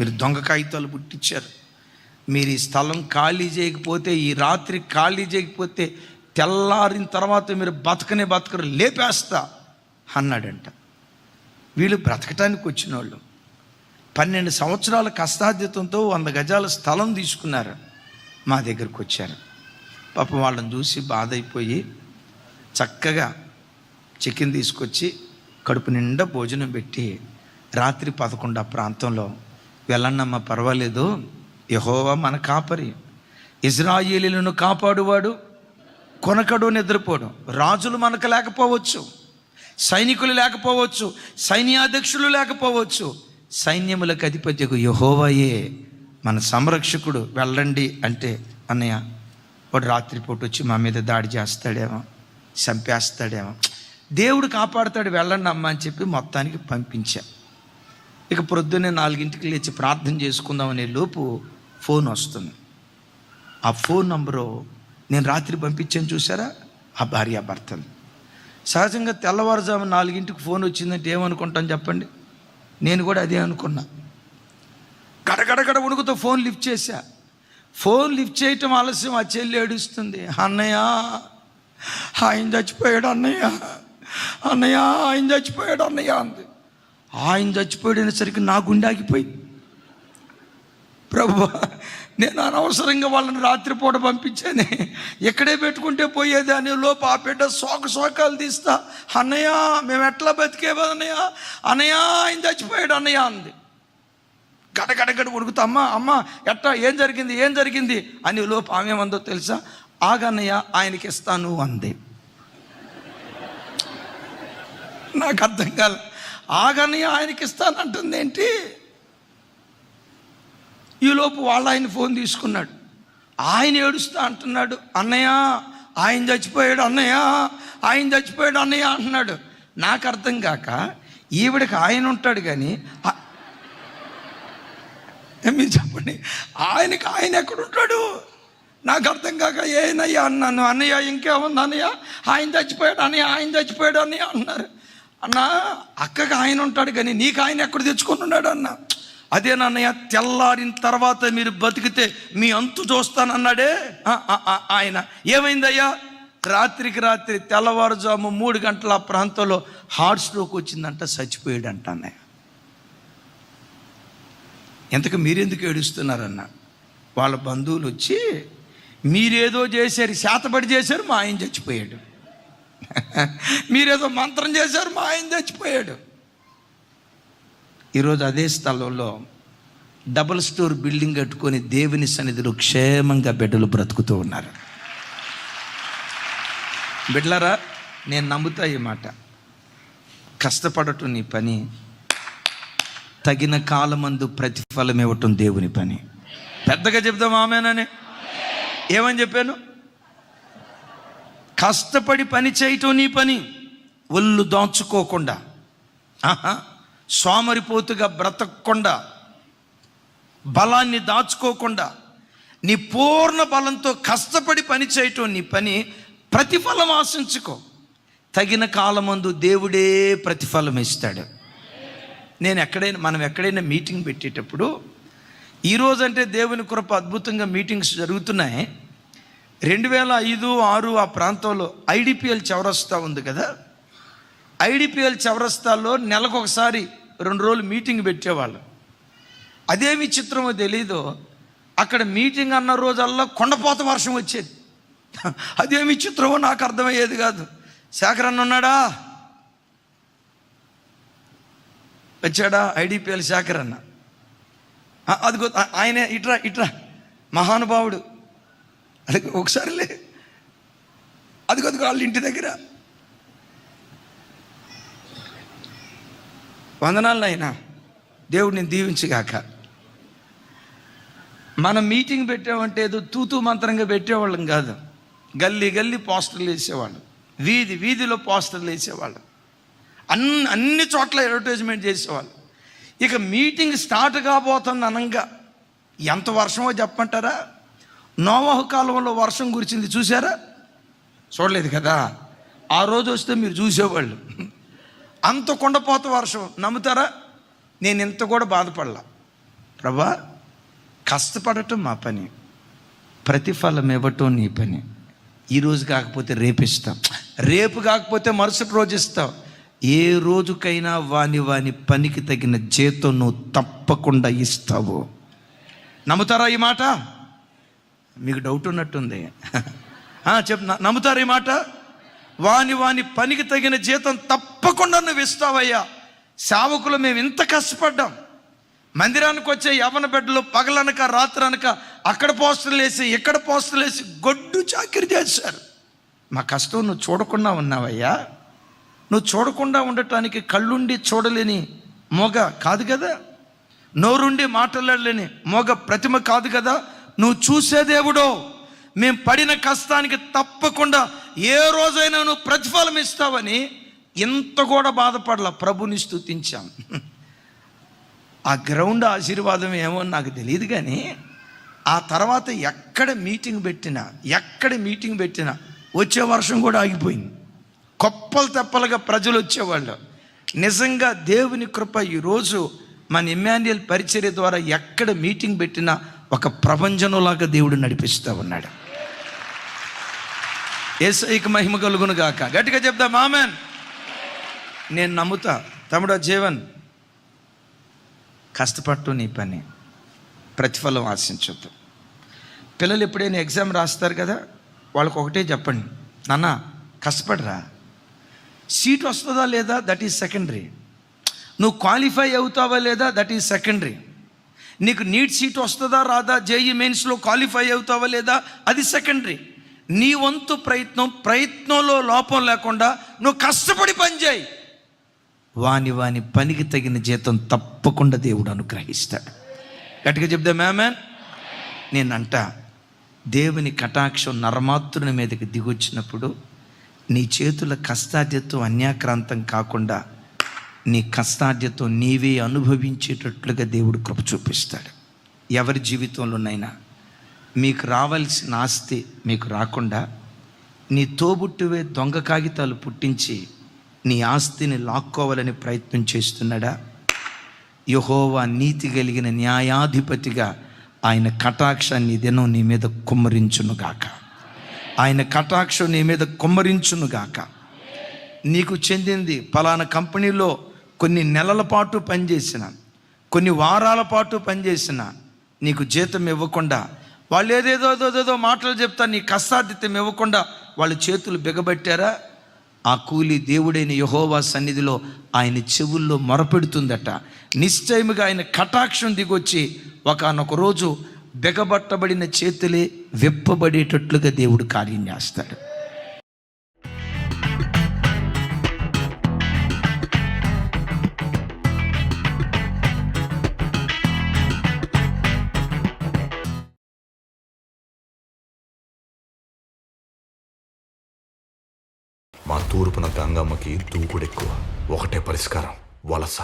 మీరు దొంగ కాగితాలు పుట్టించారు. మీరు ఈ స్థలం ఖాళీ చేయకపోతే ఈ రాత్రి ఖాళీ చేయకపోతే తెల్లారిన తర్వాత మీరు బతకనే బతకరు లేపేస్తా అన్నాడంట. వీళ్ళు బ్రతకటానికి వచ్చిన వాళ్ళు పన్నెండు సంవత్సరాల కష్టాధ్యతంతో వంద గజాల స్థలం తీసుకున్నారు. మా దగ్గరకు వచ్చారు. పాపం వాళ్ళని చూసి బాధ అయిపోయి చక్కగా చికెన్ తీసుకొచ్చి కడుపు నిండా భోజనం పెట్టి రాత్రి పదకొండు ఆ ప్రాంతంలో వెళ్ళండమ్మా పర్వాలేదు. యహోవా మన కాపరి. ఇజ్రాయేలీలను కాపాడువాడు కొనకడు నిద్రపోడు. రాజులు మనకు లేకపోవచ్చు సైనికులు లేకపోవచ్చు సైన్యాధ్యక్షులు లేకపోవచ్చు. సైన్యములకు అధిపత్యకు యహోవయే మన సంరక్షకుడు. వెళ్ళండి అంటే అన్నయ్య వాడు రాత్రిపూట వచ్చి మా మీద దాడి చేస్తాడేమో చంపేస్తాడేమో. దేవుడు కాపాడుతాడు వెళ్ళండి అమ్మ అని చెప్పి మొత్తానికి పంపించా. ఇక ప్రొద్దున్నే నాలుగింటికి లేచి ప్రార్థన చేసుకుందామనే లోపు ఫోన్ వస్తుంది. ఆ ఫోన్ నంబరు నేను రాత్రి పంపించాను చూసారా ఆ భార్య భర్తలు. సహజంగా తెల్లవారుజాము నాలుగింటికి ఫోన్ వచ్చిందంటే ఏమనుకుంటాను చెప్పండి? నేను కూడా అదే అనుకున్నా. గడగడగడ ఉణుకుతో ఫోన్ లిఫ్ట్ చేశా. ఫోన్ లిఫ్ట్ చేయటం ఆలస్యం ఆ చెల్లి ఏడుస్తుంది. అన్నయ్య ఆయన చచ్చిపోయాడు అన్నయ్య. అన్నయ్య ఆయన చచ్చిపోయాడు అన్నయ్య అంది. ఆయన చచ్చిపోయేసరికి నా గుండె ఆగిపోయింది. ప్రభు నేను అనవసరంగా వాళ్ళని రాత్రిపూట పంపించానే ఎక్కడే పెట్టుకుంటే పోయేది అని లోపు ఆ బిడ్డ శోక శోకాలు తీస్తా అన్నయ్య మేము ఎట్లా బతికేవా అన్నయ్య? అన్నయ్య ఆయన చచ్చిపోయాడు అన్నయ్య అంది. గడగడగడ ఉడుకుతా అమ్మ అమ్మ ఎట్టా ఏం జరిగింది ఏం జరిగింది? అని లోపు ఆమె ఏమందో తెలుసా? ఆగన్నయ్య ఆయనకి ఇస్తాను అంది. నాకు అర్థం కాలే. ఆగన్నయ్య ఆయనకి ఇస్తానంటుంది ఏంటి? ఈలోపు వాళ్ళ ఆయన ఫోన్ తీసుకున్నాడు. ఆయన ఏడుస్తా అంటున్నాడు అన్నయ్య ఆయన చచ్చిపోయాడు అన్నయ్య ఆయన చచ్చిపోయాడు అన్నయ్య అంటున్నాడు. నాకు అర్థం కాక ఈవిడకి ఆయన ఉంటాడు కానీ మీరు చెప్పండి? ఆయనకి ఆయన ఎక్కడ ఉంటాడు? నాకు అర్థం కాక ఏనయ్యా అన్నాను. అన్నయ్య ఇంకేముంది అన్నయ్య? ఆయన చచ్చిపోయాడు అన్నయ్య ఆయన చచ్చిపోయాడు అన్నయ్య అన్నారు అన్న అక్కకి ఆయన ఉంటాడు కానీ నీకు ఆయన ఎక్కడ తెచ్చుకొని ఉన్నాడు అన్న? అదే నాన్నయ్య తెల్లారిన తర్వాత మీరు బతికితే మీ అంతు చూస్తానన్నాడే. ఆయన. ఏమైందయ్యా? రాత్రికి రాత్రి తెల్లవారుజాము మూడు గంటల ఆ ప్రాంతంలో హార్ట్ స్ట్రోక్ వచ్చిందంట చచ్చిపోయాడంట అన్నయ్య. ఎంతకు మీరెందుకు ఏడుస్తున్నారన్న? వాళ్ళ బంధువులు వచ్చి మీరేదో చేశారు శాతపడి చేశారు మా ఆయన చచ్చిపోయాడు. మీరేదో మంత్రం చేశారు మా ఆయన చచ్చిపోయాడు. ఈరోజు అదే స్థలంలో డబుల్ స్టోర్ బిల్డింగ్ కట్టుకొని దేవుని సన్నిధిలో క్షేమంగా బిడ్డలు బ్రతుకుతూ ఉన్నారు. బిడ్డలారా నేను నమ్ముతా ఈ మాట. కష్టపడటం నీ పని తగిన కాలమందు ప్రతిఫలం ఇవ్వటం దేవుని పని. పెద్దగా చెప్దాం ఆమెనని? ఏమని చెప్పాను? కష్టపడి పని చేయటం నీ పని. ఒళ్ళు దాచుకోకుండా. ఆహా, సోమరిపోతుగా బ్రతకకుండా. బలాన్ని దాచుకోకుండా. నీ పూర్ణ బలంతో కష్టపడి పని చేయటం నీ పని. ప్రతిఫలం ఆశించుకో. తగిన కాలమందు దేవుడే ప్రతిఫలం ఇస్తాడు నేను ఎక్కడైనా మనం ఎక్కడైనా మీటింగ్ పెట్టేటప్పుడు ఈరోజంటే దేవుని కృప అద్భుతంగా మీటింగ్స్ జరుగుతున్నాయి. రెండు వేల ఐదు ఆరు ఆ ప్రాంతంలో ఐడిపిఎల్ చౌరస్తా ఉంది కదా. ఐడిపిఎల్ చౌరస్తాలో నెలకొకసారి రెండు రోజులు మీటింగ్ పెట్టేవాళ్ళు. అదేమి చిత్రమో తెలీదు. అక్కడ మీటింగ్ అన్న రోజల్లా కొండపోత వర్షం వచ్చేది. అదేమి చిత్రమో నాకు అర్థమయ్యేది కాదు. శేఖర్ అన్న ఉన్నాడా? వచ్చాడా ఐడిపిఎల్ శేఖర్ అన్న ఆయన ఆయనే ఇట్రా ఇట్రా మహానుభావుడు. అది ఒకసారిలే అది కొద్దిగా వాళ్ళ ఇంటి దగ్గర. వందనాలు అయినా దేవుడిని దీవించగాక. మనం మీటింగ్ పెట్టామంటే ఏదో తూతూ మంత్రంగా పెట్టేవాళ్ళం కాదు. గల్లీ గల్లీ పోస్టర్లు వేసేవాళ్ళం. వీధి వీధిలో పోస్టర్లు వేసేవాళ్ళం. అన్ని అన్ని చోట్ల అడ్వర్టైజ్మెంట్ చేసేవాళ్ళు. ఇక మీటింగ్ స్టార్ట్ కాబోతుంది అనంగా. ఎంత వర్షమో చెప్పంటారా నోవాహు కాలంలో వర్షం కురిచింది చూసారా చూడలేదు కదా. ఆ రోజు వస్తే మీరు చూసేవాళ్ళు. అంత కొండపోత వర్షం నమ్ముతారా? నేను ఇంత కూడా బాధపడలా. ప్రభా కష్టపడటం మా పని. ప్రతిఫలం ఇవ్వటం నీ పని. ఈరోజు కాకపోతే రేపు ఇస్తాం. రేపు కాకపోతే మరుసటి రోజు ఇస్తాం. ఏ రోజుకైనా వాని వాని పనికి తగిన జీతం నువ్వు తప్పకుండా ఇస్తావు. నమ్ముతారా ఈ మాట? మీకు డౌట్ ఉన్నట్టుంది. చెప్ నమ్ముతారు ఈ మాట? వాని వాని పనికి తగిన జీతం తప్పకుండా నువ్వు ఇస్తావయ్యా. సేవకులు మేము ఇంత కష్టపడ్డాం. మందిరానికి వచ్చే యవన బిడ్డలు పగలనక రాత్రనక అక్కడ పోస్టులు వేసి ఇక్కడ పోస్టులు వేసి గొడ్డు చాకిరి చేశారు. మా కష్టం నువ్వు చూడకుండా ఉన్నావయ్యా. నువ్వు చూడకుండా ఉండటానికి కళ్ళుండి చూడలేని మొగ కాదు కదా? నోరుండి మాట్లాడలేని మొగ ప్రతిమ కాదు కదా? నువ్వు చూసే దేవుడో. మేము పడిన కష్టానికి తప్పకుండా ఏ రోజైనా నువ్వు ప్రతిఫలం ఇస్తావని ఇంత కూడా బాధపడలా. ప్రభుని స్థుతించాం ఆ గ్రౌండ్ ఆశీర్వాదం ఏమో నాకు తెలియదు కానీ ఆ తర్వాత ఎక్కడ మీటింగ్ పెట్టినా ఎక్కడ మీటింగ్ పెట్టినా వచ్చే వర్షం కూడా ఆగిపోయింది. కొప్పలు తెప్పలుగా ప్రజలు వచ్చేవాళ్ళు. నిజంగా దేవుని కృప ఈరోజు మన ఇమాన్యుయల్ పరిచర్య ద్వారా ఎక్కడ మీటింగ్ పెట్టినా ఒక ప్రపంచంలాగా దేవుడు నడిపిస్తూ ఉన్నాడు. ఏసైకి మహిమ కలుగును గాక. గట్టిగా చెప్దా మామన్ నేను నమ్ముతా తమ్ముడా జీవన్ కష్టపట్టు నీ పని. ప్రతిఫలం ఆశించొద్దు. పిల్లలు ఎప్పుడైనా ఎగ్జామ్ రాస్తారు కదా వాళ్ళకి ఒకటే చెప్పండి నాన్న కష్టపడరా? సీట్ వస్తుందా లేదా? That is secondary. నువ్వు క్వాలిఫై అవుతావా లేదా? That is secondary. నీకు నీట్ సీట్ వస్తుందా రాదా? జేఈ మెయిన్స్లో క్వాలిఫై అవుతావా లేదా? అది సెకండరీ. నీ వంతు ప్రయత్నం ప్రయత్నంలో లోపం లేకుండా నువ్వు కష్టపడి పనిచేయి. వాని వాని పనికి తగిన జీతం తప్పకుండా దేవుడు అనుగ్రహిస్తాడు. గట్టిగా చెప్దా మేమే నేనంట దేవుని కటాక్షం నరమాత్రుని మీదకి దిగొచ్చినప్పుడు నీ చేతుల కష్టాధ్యత్వం అన్యాక్రాంతం కాకుండా నీ కష్టాధ్యత్వం నీవే అనుభవించేటట్లుగా దేవుడు కృప చూపిస్తాడు. ఎవరి జీవితంలోనైనా మీకు రావాల్సిన ఆస్తి మీకు రాకుండా నీ తోబుట్టువే దొంగ కాగితాలు పుట్టించి నీ ఆస్తిని లాక్కోవాలని ప్రయత్నం చేస్తున్నాడా? యహోవా నీతి కలిగిన న్యాయాధిపతిగా ఆయన కటాక్షాన్ని దినం నీ మీద కుమ్మరించునుగాక ఆయన కటాక్షం నీ మీద కుమ్మరించునుగాక నీకు చెందింది పలానా కంపెనీలో కొన్ని నెలల పాటు పనిచేసిన కొన్ని వారాల పాటు పనిచేసిన నీకు జీతం ఇవ్వకుండా వాళ్ళు ఏదేదో ఏదో మాటలు చెప్తా నీ కష్టాధిత్యం ఇవ్వకుండా వాళ్ళు చేతులు బిగబట్టారా? ఆ కూలి దేవుడైన యహోవా సన్నిధిలో ఆయన చెవుల్లో మొరపెడుతుందట. నిశ్చయముగా ఆయన కటాక్షం దిగొచ్చి ఒకనొక రోజు బిగబట్టబడిన చేతులే విప్పబడేటట్లుగా దేవుడు కార్యం చేస్తాడు. గంగమ్మకి దూకుడెక్కువ. ఒకటే పరిష్కారం వలస.